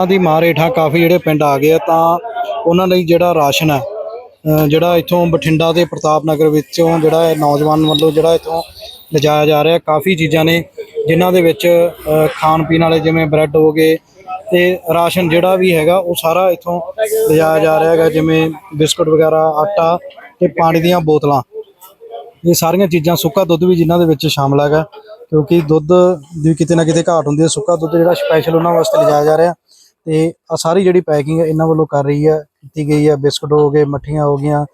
ਉਹਨਾਂ ਦੀ ਮਾਰ ਹੇਠਾਂ ਕਾਫੀ ਜਿਹੜੇ ਪਿੰਡ ਆ ਗਏ ਆ, ਤਾਂ ਉਹਨਾਂ ਲਈ ਜਿਹੜਾ ਰਾਸ਼ਨ ਹੈ ਜਿਹੜਾ ਇੱਥੋਂ ਬਠਿੰਡਾ ਤੇ ਪ੍ਰਤਾਪ ਨਗਰ ਵਿੱਚੋਂ ਜਿਹੜਾ ਇਹ ਨੌਜਵਾਨ ਵੱਲੋਂ ਜਿਹੜਾ ਇੱਥੋਂ ਲਿਜਾਇਆ ਜਾ ਰਿਹਾ, ਕਾਫੀ ਚੀਜ਼ਾਂ ਨੇ ਜਿਨ੍ਹਾਂ ਦੇ ਵਿੱਚ ਖਾਣ ਪੀਣ ਵਾਲੇ ਜਿਵੇਂ ਬ੍ਰੈਡ ਹੋ ਗਏ ਤੇ ਰਾਸ਼ਨ ਜਿਹੜਾ ਵੀ ਹੈਗਾ, ਉਹ ਸਾਰਾ ਇੱਥੋਂ ਲਿਜਾਇਆ ਜਾ ਰਿਹਾ ਹੈਗਾ, ਜਿਵੇਂ ਬਿਸਕੁਟ ਵਗੈਰਾ, ਆਟਾ ਤੇ ਪਾਣੀ ਦੀਆਂ ਬੋਤਲਾਂ। ਇਹ ਸਾਰੀਆਂ ਚੀਜ਼ਾਂ ਸੁੱਕਾ ਦੁੱਧ ਵੀ ਜਿਨ੍ਹਾਂ ਦੇ ਵਿੱਚ ਸ਼ਾਮਲ ਹੈਗਾ, ਕਿਉਂਕਿ ਦੁੱਧ ਦੀ ਕਿਤੇ ਨਾ ਕਿਤੇ ਘਾਟ ਹੁੰਦੀ ਹੈ, ਸੁੱਕਾ ਦੁੱਧ ਜਿਹੜਾ ਸਪੈਸ਼ਲ ਉਹਨਾਂ ਵਾਸਤੇ ਲਿਜਾਇਆ ਜਾ ਰਿਹਾ। ਤੇ ਆ ਸਾਰੀ ਜਿਹੜੀ ਪੈਕਿੰਗ ਇਹਨਾਂ ਵੱਲੋਂ ਕਰ ਰਹੀ ਹੈ, ਕੀਤੀ ਗਈ ਹੈ, ਬਿਸਕੁਟ ਹੋ ਗਏ, ਮੱਠੀਆਂ ਹੋ ਗਈਆਂ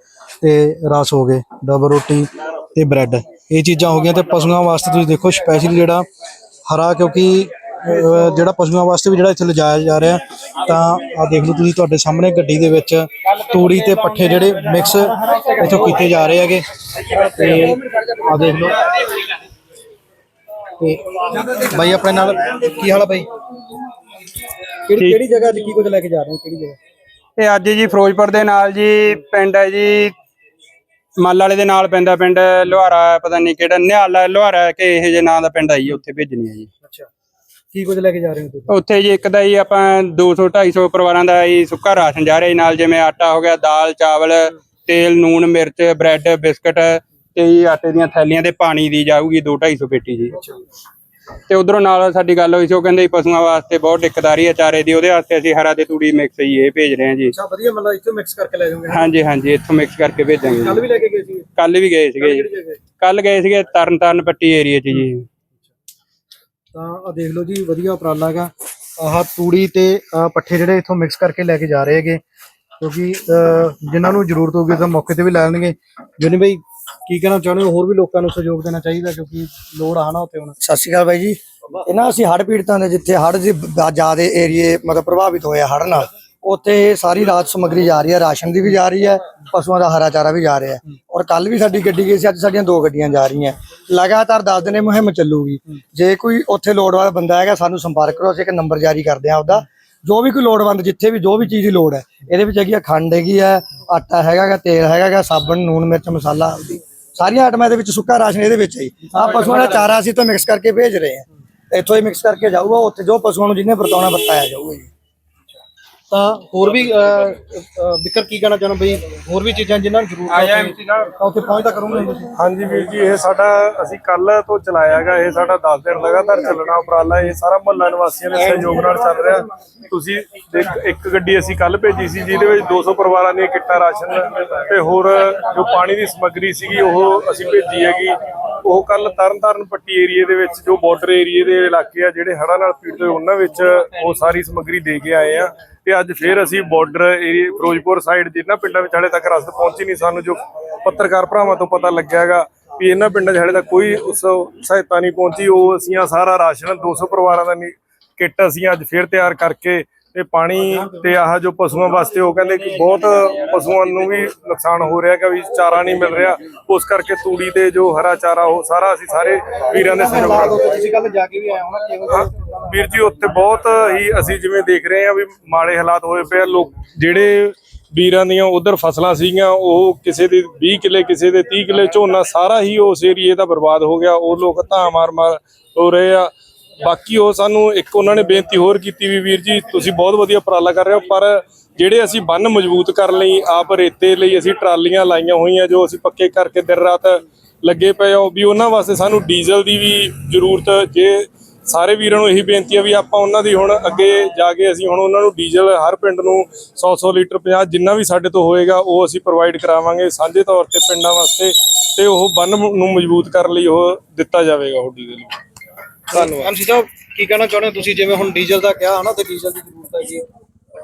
ਤੇ ਰਸ ਹੋ ਗਏ, ਡਬਲ ਰੋਟੀ ਤੇ ਬ੍ਰੈਡ। ਇਹ ਚੀਜ਼ਾਂ ਹੋ ਗਈਆਂ ਤੇ ਪਸ਼ੂਆਂ ਵਾਸਤੇ ਤੁਸੀਂ ਦੇਖੋ ਸਪੈਸ਼ਲ ਜਿਹੜਾ ਹਰਾ ਕਿਉਂਕਿ ਜਿਹੜਾ ਪਸ਼ੂਆਂ ਵਾਸਤੇ ਵੀ ਜਿਹੜਾ ਇੱਥੇ ਲਿਜਾਇਆ ਜਾ ਰਿਹਾ, ਤਾਂ ਆ ਦੇਖ ਲਓ ਤੁਸੀਂ ਤੁਹਾਡੇ ਸਾਹਮਣੇ ਗੱਡੀ ਦੇ ਵਿੱਚ ਤੂੜੀ ਤੇ ਪੱਠੇ ਜਿਹੜੇ ਮਿਕਸ ਇੱਥੋਂ ਕੀਤੇ ਜਾ ਰਹੇ ਹੈਗੇ। ਤੇ ਆ ਦੇਖ ਲਓ। ਤੇ ਬਾਈ ਆਪਣੇ ਨਾਲ, ਕੀ ਹਾਲ ਆ ਬਾਈ? ਕਿਹੜੀ ਕਿਹੜੀ ਜਗ੍ਹਾ ਤੇ ਕੀ ਕੁਝ ਲੈ ਕੇ ਜਾ ਰਹੇ ਹੋ? ਕਿਹੜੀ ਜਗ੍ਹਾ? ਇਹ ਅੱਜ ਜੀ ਫਿਰੋਜ਼ਪੁਰ ਦੇ ਨਾਲ ਜੀ ਪਿੰਡ ਹੈ ਜੀ ਮੱਲ ਵਾਲੇ ਦੇ ਨਾਲ ਪੈਂਦਾ ਪਿੰਡ ਲੋਹਾਰਾ ਪਤਾ ਨਹੀਂ ਕਿਹੜਾ ਨਿਹਾਲਾ ਲੋਹਾਰਾ ਕਿ ਇਹ ਜੇ ਨਾਂ ਦਾ ਪਿੰਡ ਹੈ ਜੀ ਉੱਥੇ ਭੇਜਣੀ ਹੈ ਜੀ। ਅੱਛਾ। ਕੀ ਕੁਝ ਲੈ ਕੇ ਜਾ ਰਹੇ ਹੋ ਤੁਸੀਂ? ਉੱਥੇ ਜੀ ਇੱਕ ਦਾ ਜੀ ਆਪਾਂ 200 250 ਪਰਿਵਾਰਾਂ ਦਾ ਜੀ ਸੁੱਕਾ ਰਾਸ਼ਨ ਜਾ ਰਿਹਾ ਜੀ ਨਾਲ ਜਿਵੇਂ ਆਟਾ ਹੋ ਗਿਆ ਦਾਲ ਚਾਵਲ ਤੇਲ ਨੂਣ ਮਿਰਚ ਬ੍ਰੈਡ ਬਿਸਕਟ ਤੇ ਜੀ ਆਟੇ ਦੀਆਂ ਥੈਲੀਆਂ ਤੇ ਪਾਣੀ ਦੀ ਜਾਊਗੀ 2 250 ਪੇਟੀ ਜੀ। ਤੇ ਉਧਰੋਂ ਨਾਲ ਸਾਡੀ ਗੱਲ ਹੋਈ ਸੀ ਉਹ ਕਹਿੰਦੇ ਜੀ ਪਸ਼ੂਆਂ ਵਾਸਤੇ ਬਹੁਤ ਦਿੱਕਤ ਆ ਰਹੀ ਹੈ ਚਾਰੇ ਦੀ ਉਹਦੇ ਵਾਸਤੇ ਅਸੀਂ ਹਰਾ ਤੇ ਤੂੜੀ ਮਿਕਸ ਹੀ ਇਹ ਭੇਜ ਰਹੇ ਹਾਂ ਜੀ। ਅੱਛਾ ਵਧੀਆ ਮਤਲਬ ਇੱਥੋਂ ਮਿਕਸ ਕਰਕੇ ਲੈ ਜਾਓਗੇ। ਹਾਂਜੀ ਹਾਂਜੀ ਇੱਥੋਂ ਮਿਕਸ ਕਰਕੇ ਭੇਜਾਂਗੇ ਕੱਲ ਵੀ ਲੈ ਕੇ ਗਏ ਸੀ ਕੱਲ ਵੀ ਗਏ ਸੀਗੇ ਜੀ। ਕੱਲ ਗਏ ਸੀਗੇ ਤਰਨ ਤਾਰਨ ਪੱਟੀ ਏਰੀਆ 'ਚ ਜੀ। ਤਾਂ ਆ ਦੇਖ ਲਓ ਜੀ ਵਧੀਆ ਉਪਰਾਲਾ ਹੈਗਾ। ਆਹ ਤੂੜੀ ਤੇ ਪੱਠੇ ਜਿਹੜੇ ਇੱਥੋਂ ਮਿਕਸ ਕਰਕੇ ਲੈ ਕੇ ਜਾ ਰਹੇ ਹੈਗੇ। ਕਿਉਂਕਿ ਜਿਨ੍ਹਾਂ ਨੂੰ ਜ਼ਰੂਰਤ ਹੋਊਗੀ ਤਾਂ ਮੌਕੇ ਤੇ ਵੀ ਲੈ ਲੈਣਗੇ ਜੋਨੀ ਭਾਈ ਕੀ ਕਹਿਣਾ ਚਾਹੁੰਦੇ ਹੋ? ਹੋਰ ਵੀ ਲੋਕਾਂ ਨੂੰ ਸਹਿਯੋਗ ਦੇਣਾ ਚਾਹੀਦਾ ਕਿਉਂਕਿ ਲੋੜ ਆ ਨਾ ਉੱਥੇ ਹੁਣ। ਸਤਿ ਸ਼੍ਰੀ ਅਕਾਲ ਬਾਈ ਜੀ। ਇਹ ਨਾ ਅਸੀਂ ਹੜ੍ਹ ਪੀੜਤਾਂ ਦੇ ਜਿੱਥੇ ਹੜ੍ਹ ਦੇ ਜ਼ਿਆਦਾ ਏਰੀਏ ਮਤਲਬ ਪ੍ਰਭਾਵਿਤ ਹੋਏ ਆ ਹੜ੍ਹ ਨਾਲ, ਉੱਥੇ ਸਾਰੀ ਰਾਤ ਸਮੱਗਰੀ ਜਾ ਰਹੀ ਹੈ, ਰਾਸ਼ਨ ਦੀ ਵੀ ਜਾ ਰਹੀ ਹੈ, ਪਸ਼ੂਆਂ ਦਾ ਹਰਾ ਚਾਰਾ ਵੀ ਜਾ ਰਿਹਾ ਔਰ ਕੱਲ ਵੀ ਸਾਡੀ ਗੱਡੀ ਗਈ ਸੀ, ਅੱਜ ਸਾਡੀਆਂ ਦੋ ਗੱਡੀਆਂ ਜਾ ਰਹੀਆਂ। ਲਗਾਤਾਰ 10 ਦਿਨ ਮੁਹਿੰਮ ਚੱਲੂਗੀ। ਜੇ ਕੋਈ ਉੱਥੇ ਲੋੜ ਵਾਲਾ ਬੰਦਾ ਹੈਗਾ, ਸਾਨੂੰ ਸੰਪਰਕ ਕਰੋ, ਅਸੀਂ ਇੱਕ ਨੰਬਰ ਜਾਰੀ ਕਰਦੇ ਹਾਂ ਆਪਦਾ। ਜੋ ਵੀ ਕੋਈ ਲੋੜਵੰਦ ਜਿੱਥੇ ਵੀ, ਜੋ ਵੀ ਚੀਜ਼ ਦੀ ਲੋੜ ਹੈ, ਇਹਦੇ ਵਿੱਚ ਹੈਗੀ ਆ ਖੰਡ ਹੈਗੀ ਹੈ, ਆਟਾ ਹੈਗਾ ਤੇਲ ਹੈਗਾ ਸਾਬਣ ਨੂਣ ਮਿਰਚ, ਮਸਾਲਾ ਸਾਰੀਆਂ ਆਈਟਮਾਂ ਦੇ ਵਿੱਚ ਸੁੱਕਾ ਰਾਸ਼ਨ ਇਹਦੇ ਵਿੱਚ ਹੈ ਆਹ ਪਸ਼ੂਆਂ ਦਾ ਚਾਰਾ ਅਸੀਂ ਤਾਂ ਮਿਕਸ ਕਰਕੇ ਭੇਜ ਰਹੇ ਹਾਂ। ਇੱਥੋਂ ਹੀ ਮਿਕਸ ਕਰਕੇ ਜਾਊਗਾ ਉੱਥੇ ਜੋ ਪਸ਼ੂਆਂ ਨੂੰ ਜਿਹਨੇ ਵਰਤਾਉਣਾ ਵਰਤਾਇਆ ਜਾਊਗਾ ਜੀ। ਤਾਂ ਹੋਰ ਵੀ ਵਿਕਰ ਕੀ ਕਹਿਣਾ ਚਾਹੁੰਦੇ ਬਈ? ਹੋਰ ਵੀ ਚੀਜ਼ਾਂ ਜਿਨ੍ਹਾਂ ਨੂੰ ਜ਼ਰੂਰਤ ਹੈ ਉੱਥੇ- ਤਾਂ ਉੱਥੇ ਪਹੁੰਚਦਾ ਕਰੋਗੇ ਤੁਸੀਂ ਹਾਂਜੀ ਵੀਰ ਜੀ ਇਹ ਸਾਡਾ ਅਸੀਂ ਕੱਲ ਤੋਂ ਚਲਾਇਆ ਹੈਗਾ ਇਹ ਸਾਡਾ 10 ਦਿਨ ਲਗਾਤਾਰ ਚੱਲਣਾ ਉਪਰਾਲਾ ਇਹ ਸਾਰਾ ਮੁਹੱਲਾ ਨਿਵਾਸੀਆਂ ਦੇ ਸਹਿਯੋਗ ਨਾਲ ਚੱਲ ਰਿਹਾ। ਤੁਸੀਂ ਇੱਕ ਇੱਕ ਗੱਡੀ ਅਸੀਂ ਕੱਲ ਭੇਜੀ ਸੀ ਜਿਹਦੇ ਵਿੱਚ 200 ਪਰਿਵਾਰਾਂ ਦੀਆਂ ਕਿੱਟਾਂ ਰਾਸ਼ਨ ਤੇ ਹੋਰ ਜੋ ਪਾਣੀ ਦੀ ਸਮੱਗਰੀ ਸੀਗੀ ਉਹ ਅਸੀਂ ਭੇਜੀ ਹੈਗੀ। ਉਹ ਕੱਲ ਤਰਨਤਾਰਨ ਪੱਟੀ ਏਰੀਏ ਦੇ ਵਿੱਚ ਜੋ ਬਾਰਡਰ ਏਰੀਏ ਦੇ ਇਲਾਕੇ ਆ ਜਿਹੜੇ ਹੜ੍ਹਾਂ ਨਾਲ ਪੀੜਤ ਹੋਏ ਉਹਨਾਂ ਵਿੱਚ ਉਹ ਸਾਰੀ ਸਮੱਗਰੀ ਦੇ ਕੇ ਆਏ ਆ। ਤੇ ਅੱਜ ਫੇਰ ਅਸੀਂ ਬਾਰਡਰ ਏਰੀਏ ਫਿਰੋਜ਼ਪੁਰ ਸਾਈਡ ਜਿਨ੍ਹਾਂ ਪਿੰਡਾਂ ਵਿੱਚ ਹਾਲੇ ਤੱਕ ਰਸਦ ਪਹੁੰਚੀ ਨਹੀਂ ਸਾਨੂੰ ਜੋ ਪੱਤਰਕਾਰ ਭਰਾਵਾਂ ਤੋਂ ਪਤਾ ਲੱਗਿਆ ਹੈਗਾ ਵੀ ਇਹਨਾਂ ਪਿੰਡਾਂ 'ਚ ਹਾਲੇ ਤੱਕ ਕੋਈ ਉਸ ਸਹਾਇਤਾ ਨਹੀਂ ਪਹੁੰਚੀ। ਉਹ ਅਸੀਂ ਸਾਰਾ ਰਾਸ਼ਨ 200 ਪਰਿਵਾਰਾਂ ਦਾ ਨੀ- ਕਿੱਟ ਅਸੀਂ ਅੱਜ ਫੇਰ ਤਿਆਰ ਕਰਕੇ ਤੇ ਪਾਣੀ ਤੇ ਆਹ ਜੋ ਪਸ਼ੂਆਂ ਵਾਸਤੇ ਉਹ ਕਹਿੰਦੇ ਕਿ ਬਹੁਤ ਪਸ਼ੂਆਂ ਨੂੰ ਵੀ ਨੁਕਸਾਨ ਹੋ ਰਿਹਾ ਕਿ ਵੀ ਚਾਰਾ ਨਹੀਂ ਮਿਲ ਰਿਹਾ। ਉਸ ਕਰਕੇ ਤੂੜੀ ਤੇ ਜੋ ਹਰਾ ਚਾਰਾ ਉਹ ਸਾਰਾ ਅਸੀਂ ਸਾਰੇ ਵੀਰਾਂ ਦੇ ਸਹਿਯੋਗ ਨਾਲ ਤੁਸੀਂ ਕੱਲ ਜਾ ਕੇ ਵੀ ਆਏ ਹੋ ਨਾ ਕਿਵੇਂ ਹਾਂ, ਵੀਰ ਜੀ ਉੱਥੇ ਬਹੁਤ ਹੀ ਅਸੀਂ ਜਿਵੇਂ ਦੇਖ ਰਹੇ ਹਾਂ ਵੀ ਮਾੜੇ ਹਾਲਾਤ ਹੋਏ ਪਏ ਆ। ਲੋਕ ਜਿਹੜੇ ਵੀਰਾਂ ਦੀਆਂ ਉਧਰ ਫਸਲਾਂ ਸੀਗੀਆਂ ਉਹ ਕਿਸੇ ਦੇ 20 ਕਿੱਲੇ ਕਿਸੇ ਦੇ 30 ਕਿੱਲੇ ਝੋਨਾ ਸਾਰਾ ਹੀ ਉਸ ਏਰੀਏ ਦਾ ਬਰਬਾਦ ਹੋ ਗਿਆ। ਉਹ ਲੋਕ ਧਾਂ ਮਾਰ ਮਾਰ ਹੋ ਰਹੇ ਆ। ਬਾਕੀ ਉਹ ਸਾਨੂੰ ਇੱਕ ਉਹਨਾਂ ਨੇ ਬੇਨਤੀ ਹੋਰ ਕੀਤੀ ਵੀ ਵੀਰ ਜੀ, ਤੁਸੀਂ ਬਹੁਤ ਵਧੀਆ ਉਪਰਾਲਾ ਕਰ ਰਹੇ ਹੋ, ਪਰ ਜਿਹੜੇ ਅਸੀਂ ਬੰਨ ਮਜ਼ਬੂਤ ਕਰਨ ਲਈ, ਆਪ ਰੇਤੇ ਲਈ ਅਸੀਂ ਟਰਾਲੀਆਂ ਲਾਈਆਂ ਹੋਈਆਂ, ਜੋ ਅਸੀਂ ਪੱਕੇ ਕਰਕੇ ਦਿਨ ਰਾਤ ਲੱਗੇ ਪਏ ਹੋ, ਵੀ ਉਹਨਾਂ ਵਾਸਤੇ ਸਾਨੂੰ ਡੀਜ਼ਲ ਦੀ ਵੀ ਜ਼ਰੂਰਤ, ਜੇ ਸਾਰੇ ਵੀਰਾਂ ਨੂੰ ਇਹੀ ਬੇਨਤੀ ਆ ਵੀ ਆਪਾਂ ਉਹਨਾਂ ਦੀ ਹੁਣ ਅੱਗੇ ਜਾ ਕੇ ਅਸੀਂ ਹੁਣ ਉਹਨਾਂ ਨੂੰ ਡੀਜ਼ਲ ਹਰ ਪਿੰਡ ਨੂੰ 100-100 ਲੀਟਰ 50 ਜਿੰਨਾ ਵੀ ਸਾਡੇ ਤੋਂ ਹੋਏਗਾ, ਉਹ ਅਸੀਂ ਪ੍ਰੋਵਾਈਡ ਕਰਾਵਾਂਗੇ, ਸਾਂਝੇ ਤੌਰ ਤੇ ਪਿੰਡਾਂ ਵਾਸਤੇ, ਤੇ ਉਹ ਬੰਨ ਨੂੰ ਮਜ਼ਬੂਤ ਕਰਨ ਲਈ ਉਹ ਦਿੱਤਾ ਜਾਵੇਗਾ ਉਹ ਡੀਜ਼ਲ ਧੰਨਵਾਦ। ਐਮਸੀ ਸਾਹਿਬ ਕੀ ਕਹਿਣਾ ਚਾਹੁੰਦੇ ਹੋ ਤੁਸੀਂ? ਜਿਵੇਂ ਹੁਣ ਡੀਜ਼ਲ ਦਾ ਕਿਹਾ ਹਨਾ ਤੇ ਡੀਜ਼ਲ ਦੀ ਜ਼ਰੂਰਤ ਹੈਗੀ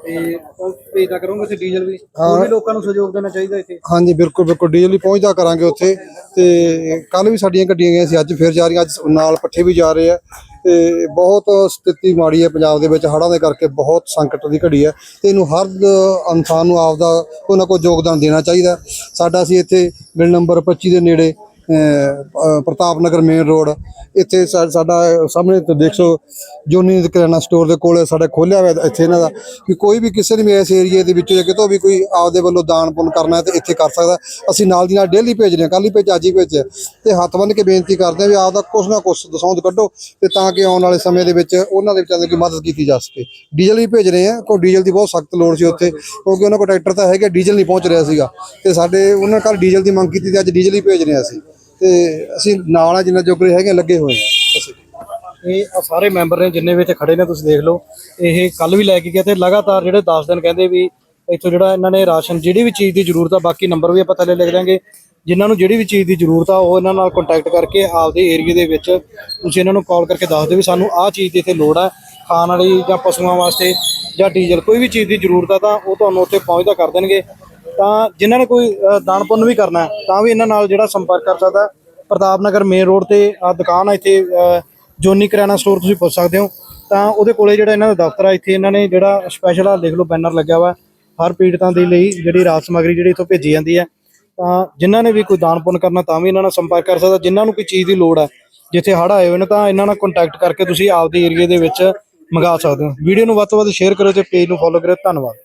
ਤੇ ਉਹ ਭੇਜਦਾ ਕਰੋਗੇ ਤੇ ਡੀਜ਼ਲ ਵੀ? ਹੋਰ ਵੀ ਲੋਕਾਂ ਨੂੰ ਸਹਿਯੋਗ ਦੇਣਾ ਚਾਹੀਦਾ ਇੱਥੇ? ਹਾਂਜੀ ਬਿਲਕੁਲ ਬਿਲਕੁਲ। ਡੀਜ਼ਲ ਵੀ ਪਹੁੰਚਦਾ ਕਰਾਂਗੇ ਉੱਥੇ। ਤੇ ਕੱਲ ਵੀ ਸਾਡੀਆਂ ਗੱਡੀਆਂ ਗਈਆਂ ਸੀ ਅੱਜ ਫੇਰ ਜਾ ਰਹੀਆਂ ਅੱਜ ਨਾਲ ਪੱਠੇ ਵੀ ਜਾ ਰਹੇ ਆ। ਤੇ ਬਹੁਤ ਸਥਿਤੀ ਮਾੜੀ ਹੈ ਪੰਜਾਬ ਦੇ ਵਿੱਚ ਹੜ੍ਹਾਂ ਦੇ ਕਰਕੇ ਬਹੁਤ ਸੰਕਟ ਦੀ ਘੜੀ ਹੈ। ਤੇ ਇਹਨੂੰ ਹਰ ਇਨਸਾਨ ਨੂੰ ਆਪਦਾ ਕੋਈ ਨਾ ਕੋਈ ਯੋਗਦਾਨ ਦੇਣਾ ਚਾਹੀਦਾ। ਸਾਡਾ ਅਸੀਂ ਇੱਥੇ ਬਿਲ ਨੰਬਰ 25 ਦੇ ਨੇੜੇ। ਪ੍ਰਤਾਪ ਨਗਰ ਮੇਨ ਰੋਡ ਇੱਥੇ ਸਾ- ਸਾਡਾ, ਸਾਹਮਣੇ ਤੋਂ ਦੇਖੋ ਜੋਨੀ ਕਰਿਆਨਾ ਸਟੋਰ ਦੇ ਕੋਲ ਸਾਡਾ ਖੋਲਿਆ ਹੋਇਆ ਇੱਥੇ ਇਹਨਾਂ ਦਾ, ਕਿ ਕੋਈ ਵੀ ਕਿਸੇ ਨੇ ਵੀ ਇਸ ਏਰੀਏ ਦੇ ਵਿੱਚੋਂ ਜਾਂ ਕਿਤੋਂ ਵੀ ਕੋਈ ਆਪਦੇ ਵੱਲੋਂ ਦਾਨ ਪੁੰਨ ਕਰਨਾ ਹੈ ਤੇ ਇੱਥੇ ਕਰ ਸਕਦਾ ਅਸੀਂ ਨਾਲ ਦੀ ਨਾਲ ਡੇਲੀ ਭੇਜ ਰਹੇ ਹਾਂ ਕੱਲ ਹੀ ਭੇਜ ਅੱਜ ਹੀ ਭੇਜਿਆ ਤੇ ਹੱਥ ਬੰਨ੍ਹ ਕੇ ਬੇਨਤੀ ਕਰਦੇ ਹਾਂ ਵੀ ਆਪਦਾ ਕੁਛ ਨਾ ਕੁਛ ਦਸੌਂਦ ਕੱਢੋ ਤੇ ਤਾਂ ਕਿ ਆਉਣ ਵਾਲੇ ਸਮੇਂ ਦੇ ਵਿੱਚ ਉਹਨਾਂ ਦੇ ਵਿਚਾਰਿਆਂ ਦੀ ਮਦਦ ਕੀਤੀ ਜਾ ਸਕੇ। ਡੀਜ਼ਲ ਵੀ ਭੇਜ ਰਹੇ ਹਾਂ ਕੋਈ ਡੀਜ਼ਲ ਦੀ ਬਹੁਤ ਸਖਤ ਲੋੜ ਸੀ ਉੱਥੇ, ਕਿਉਂਕਿ ਉਹਨਾਂ ਕੋਲ ਟਰੈਕਟਰ ਤਾਂ ਹੈਗਾ, ਡੀਜ਼ਲ ਨਹੀਂ ਪਹੁੰਚ ਰਿਹਾ ਸੀਗਾ। ਤੇ ਸਾਡੇ, ਉਹਨਾਂ ਕੱਲ ਡੀਜ਼ਲ ਦੀ ਮੰਗ ਕੀਤੀ ਤੇ ਅੱਜ ਡੀਜ਼ਲ ਹੀ ਭੇਜ ਰਹੇ ਹਾਂ ਅਸੀਂ। ਤੇ ਅਸੀਂ ਨਾਲ ਆ ਜਿੰਨਾ ਜੋਗਰੇ ਹੈਗੇ ਲੱਗੇ ਹੋਏ ਆ। ਅਸੀਂ ਇਹ ਆਹ ਸਾਰੇ ਮੈਂਬਰ ਨੇ ਜਿੰਨੇ ਵੀ ਇੱਥੇ ਖੜੇ ਨੇ, ਤੁਸੀਂ ਦੇਖ ਲਓ। ਇਹ ਕੱਲ ਵੀ ਲੈ ਕੇ ਗਿਆ ਤੇ ਲਗਾਤਾਰ ਜਿਹੜੇ 10 ਦਿਨ ਕਹਿੰਦੇ ਵੀ ਇੱਥੋਂ ਜਿਹੜਾ ਇਹਨਾਂ ਨੇ ਰਾਸ਼ਨ, ਜਿਹੜੀ ਵੀ ਚੀਜ਼ ਦੀ ਜ਼ਰੂਰਤ ਆ, ਬਾਕੀ ਨੰਬਰ ਵੀ ਆਪਾਂ ਥੱਲੇ ਲਿਖ ਦਾਂਗੇ ਜਿਨ੍ਹਾਂ ਨੂੰ ਜਿਹੜੀ ਵੀ ਚੀਜ਼ ਦੀ ਜ਼ਰੂਰਤ ਆ, ਉਹ ਇਹਨਾਂ ਨਾਲ ਕੰਟੈਕਟ ਕਰਕੇ ਆਪਦੇ ਏਰੀਆ ਦੇ ਵਿੱਚ ਤੁਸੀਂ ਇਹਨਾਂ ਨੂੰ ਕਾਲ ਕਰਕੇ ਦੱਸ ਦਿਓ ਵੀ ਸਾਨੂੰ ਆਹ ਚੀਜ਼ ਦੀ ਇੱਥੇ ਲੋੜ ਆ। ਖਾਣ ਵਾਲੀ ਜਾਂ ਪਸ਼ੂਆਂ ਵਾਸਤੇ ਜਾਂ ਡੀਜ਼ਲ, ਕੋਈ ਵੀ ਚੀਜ਼ ਦੀ ਜ਼ਰੂਰਤ ਆ ਤਾਂ ਉਹ ਤੁਹਾਨੂੰ ਉੱਥੇ ਪਹੁੰਚਦਾ ਕਰ ਦੇਣਗੇ। ਤਾਂ ਜਿਨ੍ਹਾਂ ਨੇ ਕੋਈ ਦਾਨ ਪੁੰਨ ਵੀ ਕਰਨਾ ਤਾਂ ਵੀ ਇਹਨਾਂ ਨਾਲ ਜਿਹੜਾ ਸੰਪਰਕ ਕਰ ਸਕਦਾ ਪ੍ਰਤਾਪ ਨਗਰ ਮੇਨ ਰੋਡ ਤੇ ਆ ਦੁਕਾਨ ਆ ਇੱਥੇ ਜੋਨੀ ਕਰਿਆਨਾ ਸਟੋਰ ਤੁਸੀਂ ਪੁੱਛ ਸਕਦੇ ਹੋ। ਤਾਂ ਉਹਦੇ ਕੋਲੇ ਜਿਹੜਾ ਇਹਨਾਂ ਦਾ ਦਫ਼ਤਰ ਆ ਇੱਥੇ ਇਹਨਾਂ ਨੇ ਜਿਹੜਾ ਸਪੈਸ਼ਲ ਆ ਲਿਖ ਲਓ ਬੈਨਰ ਲੱਗਿਆ ਵਾ, ਹਰ ਪੀੜਤਾਂ ਦੇ ਲਈ ਜਿਹੜੀ ਰਾਤ ਸਮੱਗਰੀ ਜਿਹੜੀ ਇੱਥੋਂ ਭੇਜੀ ਜਾਂਦੀ ਹੈ। ਤਾਂ ਜਿਨ੍ਹਾਂ ਨੇ ਵੀ ਕੋਈ ਦਾਨ ਪੁੰਨ ਕਰਨਾ, ਤਾਂ ਵੀ ਇਹਨਾਂ ਨਾਲ ਸੰਪਰਕ ਕਰ ਸਕਦਾ। ਜਿਨ੍ਹਾਂ ਨੂੰ ਕੋਈ ਚੀਜ਼ ਦੀ ਲੋੜ ਹੈ, ਜਿੱਥੇ ਹੜ੍ਹ ਆਏ ਹੋਏ ਨੇ, ਤਾਂ ਇਹਨਾਂ ਨਾਲ ਕੰਟੈਕਟ ਕਰਕੇ ਤੁਸੀਂ ਆਪਦੇ ਏਰੀਆ ਦੇ ਵਿੱਚ ਮੰਗਾ ਸਕਦੇ ਹੋ। ਵੀਡੀਓ ਨੂੰ ਵੱਧ ਤੋਂ ਵੱਧ ਸ਼ੇਅਰ ਕਰੋ ਤੇ ਪੇਜ ਨੂੰ ਫੋਲੋ ਕਰੋ ਧੰਨਵਾਦ।